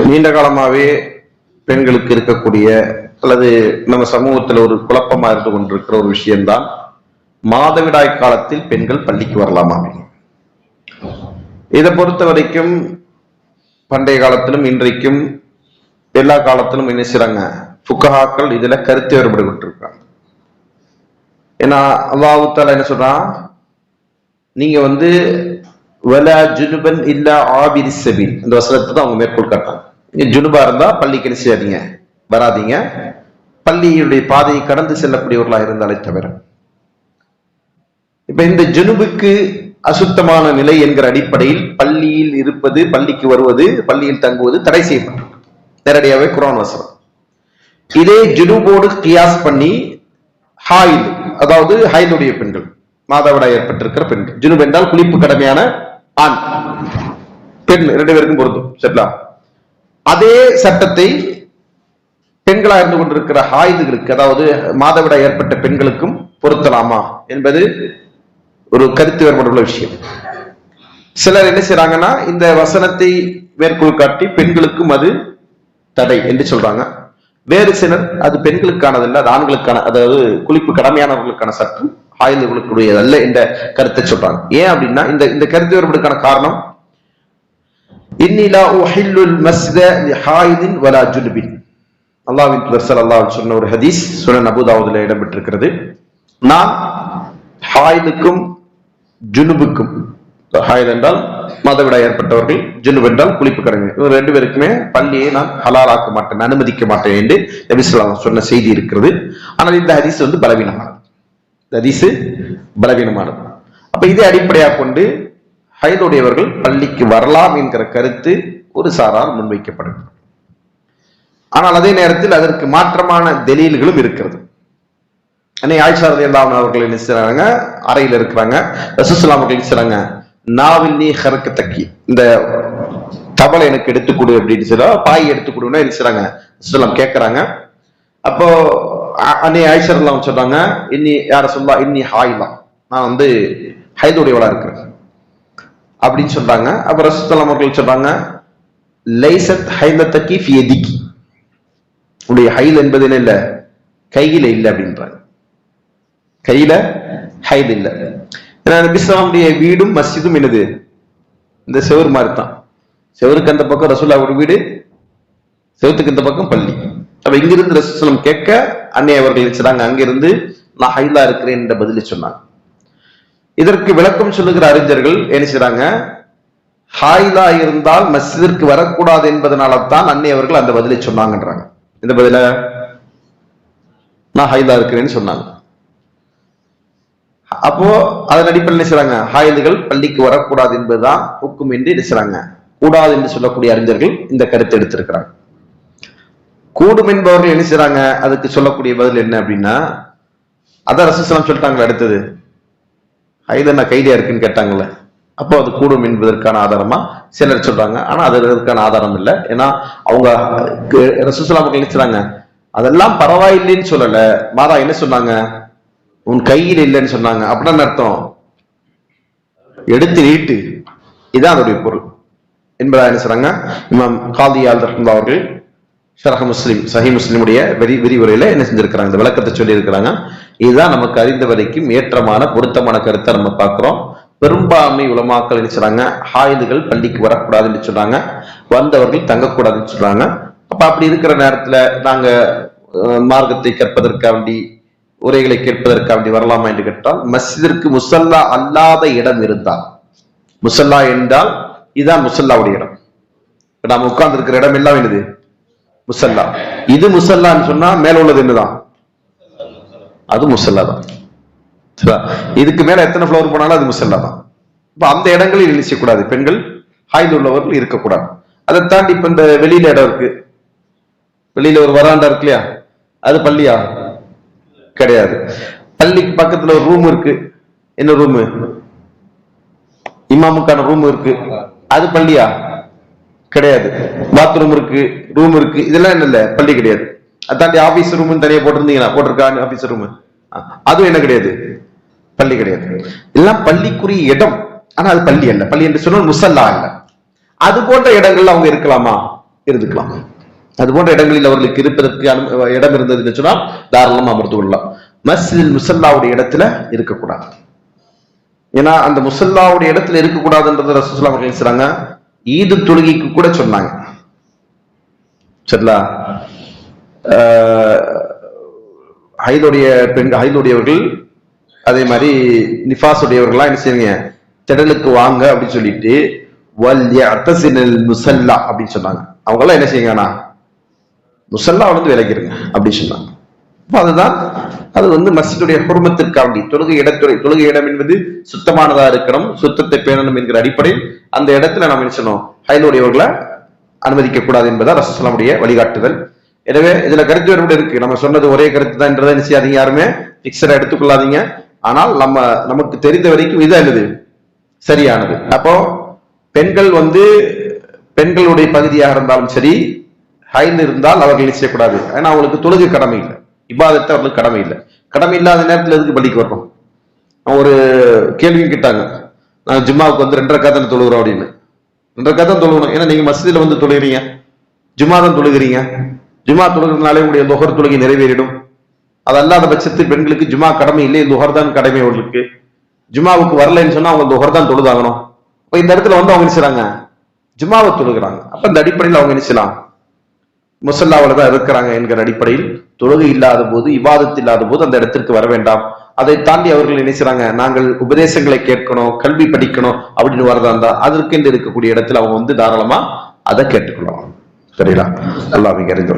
நீண்ட காலமாவே பெண்களுக்கு இருக்கக்கூடிய அல்லது நம்ம சமூகத்தில் ஒரு குழப்பமா இருந்து கொண்டிருக்கிற ஒரு விஷயம்தான் மாதவிடாய் காலத்தில் பெண்கள் பள்ளிக்கு வரலாமா? இதை பொறுத்த வரைக்கும் பண்டைய காலத்திலும் இன்றைக்கும் எல்லா காலத்திலும் என்ன செய்றாங்க? புக்கஹாக்கள் இதுல கருத்து வேறுபாடு இருக்காங்க ஏன்னா அல்லாவுத்தால என்ன சொல்றான்? நீங்க வந்து வலா ஜுனுபன் இல்ல ஆபிரி சபீல் இந்த வசனத்தை தான் அவங்க மேற்கோள் காட்டுறாங்க. ஜுனுபா இருந்தா பள்ளிக்கு என்ன செய்யாதீங்க? வராதீங்க. பள்ளியுடைய பாதையை கடந்து செல்லக்கூடியவர்களாக இருந்தாலே தவிர. இப்ப இந்த ஜுனுபுக்கு அசுத்தமான நிலை என்கிற அடிப்படையில் பள்ளியில் இருப்பது பள்ளிக்கு வருவது பள்ளியில் தங்குவது தடை செய்யப்படும் நேரடியாவே குரான் வசனம். இதே ஜுனுபோடு கியாஸ் பண்ணி ஹாயில் அதாவது ஹாயிலுடைய பெண்கள் மாதவிடாய் ஏற்பட்டிருக்கிற பெண்கள். ஜுனுப் என்றால் குளிப்பு கடமையான ஆண் பெண் ரெண்டு பேருக்கும் பொருந்தும். சரிங்களா? அதே சட்டத்தை பெண்களா இருந்து கொண்டிருக்கிற ஆயுதங்களுக்கு அதாவது மாதவிடா ஏற்பட்ட பெண்களுக்கும் பொருத்தலாமா என்பது ஒரு கருத்து வேறுபாடுள்ள விஷயம். சிலர் என்ன செய்யறாங்கன்னா இந்த வசனத்தை மேற்கோள் காட்டி பெண்களுக்கும் அது தடை என்று சொல்றாங்க. வேறு சிலர் அது பெண்களுக்கானதல்ல அது ஆண்களுக்கான அதாவது குளிப்பு கடமையானவர்களுக்கான சட்டம். ஆயுதங்களுக்குரியதல்ல என்ற கருத்தை சொல்றாங்க. ஏன் அப்படின்னா இந்த இந்த கருத்து வேறுபாடுக்கான காரணம் இன்னிலா உஹில்லுல் மஸ்த வலா சொன்ன ஒரு ஹதீஸ் சுனன் அபூதாவுதுல இடம்பெற்றிருக்கிறது. நான் ஹாயிதுக்கும் ஜுனுபுக்கும் ஹாயில் என்றால் மதவிடா ஏற்பட்டவர்கள் ஜுனுப் என்றால் குளிப்பு கடமை இவர் ரெண்டு பேருக்குமே பள்ளியை நான் ஹலாலாக்க மாட்டேன் அனுமதிக்க மாட்டேன் என்று நபி சொன்ன செய்தி இருக்கிறது. ஆனால் இந்த ஹதீஸ் வந்து பலவீனமானது. இந்த பலவீனமானது. அப்ப இதை அடிப்படையாக கொண்டு ஹைதுடையவர்கள் பள்ளிக்கு வரலாம் என்கிற கருத்து ஒரு சாரால் முன்வைக்கப்படுகிறது. ஆனால் அதே நேரத்தில் அதற்கு மாற்றமான தெலீல்களும் இருக்கிறது. அன்னை ஆயிஷா ரலியல்லாஹு அவர்கள் என்ன செய்றாங்க? அறையில் இருக்கிறாங்க. ரசூசலாம் அவர்கள் என்ன செய்றாங்க? நாவில் நீ ஹரக்க தக்கி. இந்த தவளை எனக்கு எடுத்துக்கொடு அப்படின்னு சொல்ல பாய் எடுத்துக்கொடுன்னா என்ன செய்றாங்க? ரசூசலாம் கேட்கறாங்க அப்போ அன்னை ஆயிஷா ரலியல்லாஹு சொல்றாங்க இன்னி யார சொல்லா இன்னி ஹாய்லாம் நான் வந்து ஹைதுடையவளா இருக்கிறேன். அப்படின்னு சொல்றாங்க அப்ப ரசூலுல்லாஹ் அவர்கள் சொல்றாங்க லைசத் ஹைலத்தக்கி ஃபி யதிக்கி உடைய ஹைல் என்பது என்ன இல்ல? கையில இல்ல அப்படின்றாங்க கையில ஹைல் இல்ல. ஏன்னா நபிஸ்லாமுடைய வீடும் மஸ்ஜிதும் என்னது? இந்த செவர் மாதிரி தான். செவருக்கு அந்த பக்கம் ரசூல்லாவோட வீடு செவத்துக்கு இந்த பக்கம் பள்ளி. அப்ப இங்கிருந்து ரசூலம் கேட்க அன்னை அவர்கள் சொன்னாங்க அங்கிருந்து நான் ஹைலா இருக்கிறேன் என்ற பதிலை சொன்னாங்க. இதற்கு விளக்கம் சொல்லுகிற அறிஞர்கள் என்ன செய்றாங்க? ஹாயிலா இருந்தால் மஸ்ஜிதிற்கு வரக்கூடாது என்பதனால தான் அன்னை அவர்கள் அந்த பதிலை சொன்னாங்கன்றாங்க. இந்த பதில நான் ஹைலா இருக்கிறேன்னு சொன்னாங்க. அப்போ அதன் அடிப்படையில் என்ன செய்றாங்க? ஹாயில்கள் பள்ளிக்கு வரக்கூடாது என்பதுதான் ஹுக்கும் என்று என்ன செய்றாங்க? கூடாது என்று சொல்லக்கூடிய அறிஞர்கள் இந்த கருத்தை எடுத்திருக்கிறாங்க. கூடும் என்பவர்கள் என்ன செய்றாங்க? அதுக்கு சொல்லக்கூடிய பதில் என்ன அப்படின்னா அதான் ரசூசலம் சொல்லிட்டாங்களே அடுத்தது. ஐதன்னா என்ன கைதியா இருக்குன்னு கேட்டாங்கல்ல. அப்போ அது கூடும் என்பதற்கான ஆதாரமா? சிலர் சொல்றாங்க. ஆனா அது அதற்கான ஆதாரம் இல்லை. ஏன்னா அவங்க ரசூசலாம் என்ன அதெல்லாம் பரவாயில்லைன்னு சொல்லல. மாதா என்ன சொன்னாங்க? உன் கையில் இல்லைன்னு சொன்னாங்க. அப்படின்னு அர்த்தம்? எடுத்து நீட்டு. இதுதான் அதோடைய பொருள். என்பதா என்ன சொல்றாங்க இமாம் காதி ரஹ்மத்துல்லாஹி அவர்கள் ஷரஹ முஸ்லிம் சஹி முஸ்லீமுடைய விரி விரிவுரையில என்ன செஞ்சிருக்கிறாங்க? இந்த விளக்கத்தை சொல்லியிருக்கிறாங்க. இதுதான் நமக்கு அறிந்த வரைக்கும் ஏற்றமான பொருத்தமான கருத்தை நம்ம பார்க்குறோம். பெரும்பான்மை உலமாக்கள் என்ன சொல்றாங்க? ஹாயுதுகள் பள்ளிக்கு வரக்கூடாதுன்னு சொல்றாங்க. வந்தவர்கள் தங்கக்கூடாதுன்னு சொல்றாங்க. அப்ப அப்படி இருக்கிற நேரத்துல நாங்க மார்க்கத்தை கற்பதற்காக வேண்டி உரைகளை கேட்பதற்காக வேண்டி வரலாமா என்று கேட்டால் மஸ்ஜிதிற்கு முசல்லா அல்லாத இடம் இருந்தால் முசல்லா என்றால் இதுதான் முசல்லாவுடைய இடம். நாம உட்கார்ந்து இருக்கிற இடம் எல்லாம் என்னது? முசல்லா. இது முசல்லான்னு சொன்னா மேல உள்ளது என்னதான்? அது முசல்லா தான். இதுக்கு மேல எத்தனை ஃப்ளோர் போனாலும் அது முசல்லா தான். இப்ப அந்த இடங்களில் என்ன செய்யக்கூடாது பெண்கள் ஹாய்ந்து உள்ளவர்கள் இருக்கக்கூடாது. அதை தாண்டி இப்ப இந்த வெளியில இடம் இருக்கு. வெளியில ஒரு வராண்டா இருக்கு இல்லையா? அது பள்ளியா? கிடையாது. பள்ளிக்கு பக்கத்துல ஒரு ரூம் இருக்கு. என்ன ரூம் இமாமுக்கான ரூம் இருக்கு. அது பள்ளியா? கிடையாது. பாத்ரூம் இருக்கு ரூம் இருக்கு இதெல்லாம் என்ன இல்ல பள்ளி கிடையாது. அதாண்டி ஆபீஸ் ரூம் தனியா போட்டிருந்தீங்களா? போட்டிருக்கா ஆபீஸ் ரூம் அதுவும் என்ன கிடையாது? பள்ளி கிடையாது. எல்லாம் பள்ளிக்குரிய இடம். ஆனா அது பள்ளி அல்ல. பள்ளி என்று சொன்னால் முசல்லா அல்ல. அது போன்ற இடங்கள்ல அவங்க இருக்கலாமா? இருந்துக்கலாம். அது போன்ற இடங்களில் அவர்களுக்கு இருப்பதற்கு இடம் இருந்ததுன்னு சொன்னால் தாராளமா அமர்ந்து கொள்ளலாம். மஸ்ஜித் முசல்லாவுடைய இடத்துல இருக்கக்கூடாது. ஏன்னா அந்த முசல்லாவுடைய இடத்துல இருக்கக்கூடாதுன்றது ரசூலுல்லாஹி அவர்கள் சொல்றாங்க. ஈது தொழுகைக்கு கூட சொன்னாங்க. சரிங்களா ஆஹ், ஹைதுடைய பெண் ஹைதுடையவர்கள் அதே மாதிரி நிஃபாஸ் உடையவர்கள்லாம் என்ன செய்யுங்க திடலுக்கு வாங்க அப்படின்னு சொல்லிட்டு வல் யஅ்தஸினல் முஸல்லா அப்படின்னு சொன்னாங்க. அவங்க எல்லாம் என்ன செய்யுங்கண்ணா முசல்லா வந்து விலகிருங்க அப்படின்னு சொன்னாங்க. அதுதான் அது வந்து மஸ்ஜிதுடைய குடும்பத்திற்காண்டி தொழுகை இடத்துறை தொழுகை இடம் என்பது சுத்தமானதா இருக்கணும் சுத்தத்தை பேணணும் என்கிற அடிப்படையில் அந்த இடத்துல நாம் என்ன செய்யணும்? ஹைலுடையவர்களை அனுமதிக்க கூடாது என்பதா ரசூலுல்லாஹ்வுடைய வழிகாட்டுதல். எனவே இதுல கருத்து வேறுபாடு இருக்கு. நம்ம சொன்னது ஒரே கருத்து தான் என்றதை என்ன செய்யாதீங்க யாருமே? பிக்சரா எடுத்துக்கொள்ளாதீங்க. ஆனால் நம்ம நமக்கு தெரிந்த வரைக்கும் இது அல்லது சரியானது. அப்போ பெண்கள் வந்து பெண்களுடைய பகுதியாக இருந்தாலும் சரி ஹைல் இருந்தால் அவர்கள் செய்யக்கூடாது? ஏன்னா அவங்களுக்கு தொழுகை கடமை இல்லை. இபாதத்தை அவர்களுக்கு கடமை இல்லை. கடமை இல்லாத நேரத்தில் எதுக்கு பள்ளிக்கு வரணும்? ஒரு கேள்வியும் கேட்டாங்க. நான் ஜும்மாவுக்கு வந்து ரெண்டரை காதனை தொழுகிறோம் அப்படின்னு. ரெண்டரை காத்தம் தொழுகணும். ஏன்னா நீங்கள் மஸ்ஜிதில் வந்து தொழுகிறீங்க. ஜும்மா தான் தொழுகிறீங்க. ஜும்மா தொழுகிறதுனாலே உங்களுடைய துகர் தொழுகை நிறைவேறிடும். அது அல்லாத பட்சத்தில் பெண்களுக்கு ஜும்மா கடமை இல்லை. துஹர் தான் கடமை அவர்களுக்கு. ஜும்மாவுக்கு வரலைன்னு சொன்னால் அவங்க துகர் தான் தொழுதாகணும். இப்போ இந்த இடத்துல வந்து அவங்க நினைச்சாங்க ஜும்மாவை தொழுகிறாங்க. அப்போ இந்த அடிப்படையில் அவங்க நினைச்சலாம் முசல்லாவில் தான் இருக்கிறாங்க என்கிற அடிப்படையில் தொழுகை இல்லாத போது இவாதத்து இல்லாத போது அந்த இடத்திற்கு வர வேண்டாம். அதை தாண்டி அவர்கள் நினைச்சாங்க நாங்கள் உபதேசங்களை கேட்கணும் கல்வி படிக்கணும் அப்படின்னு வரதா இருந்தா அதற்கென்று இருக்கக்கூடிய இடத்துல அவங்க வந்து தாராளமா அதை கேட்டுக்கொள்ளலாம். சரிங்களா? நல்லா அவங்க அறிந்து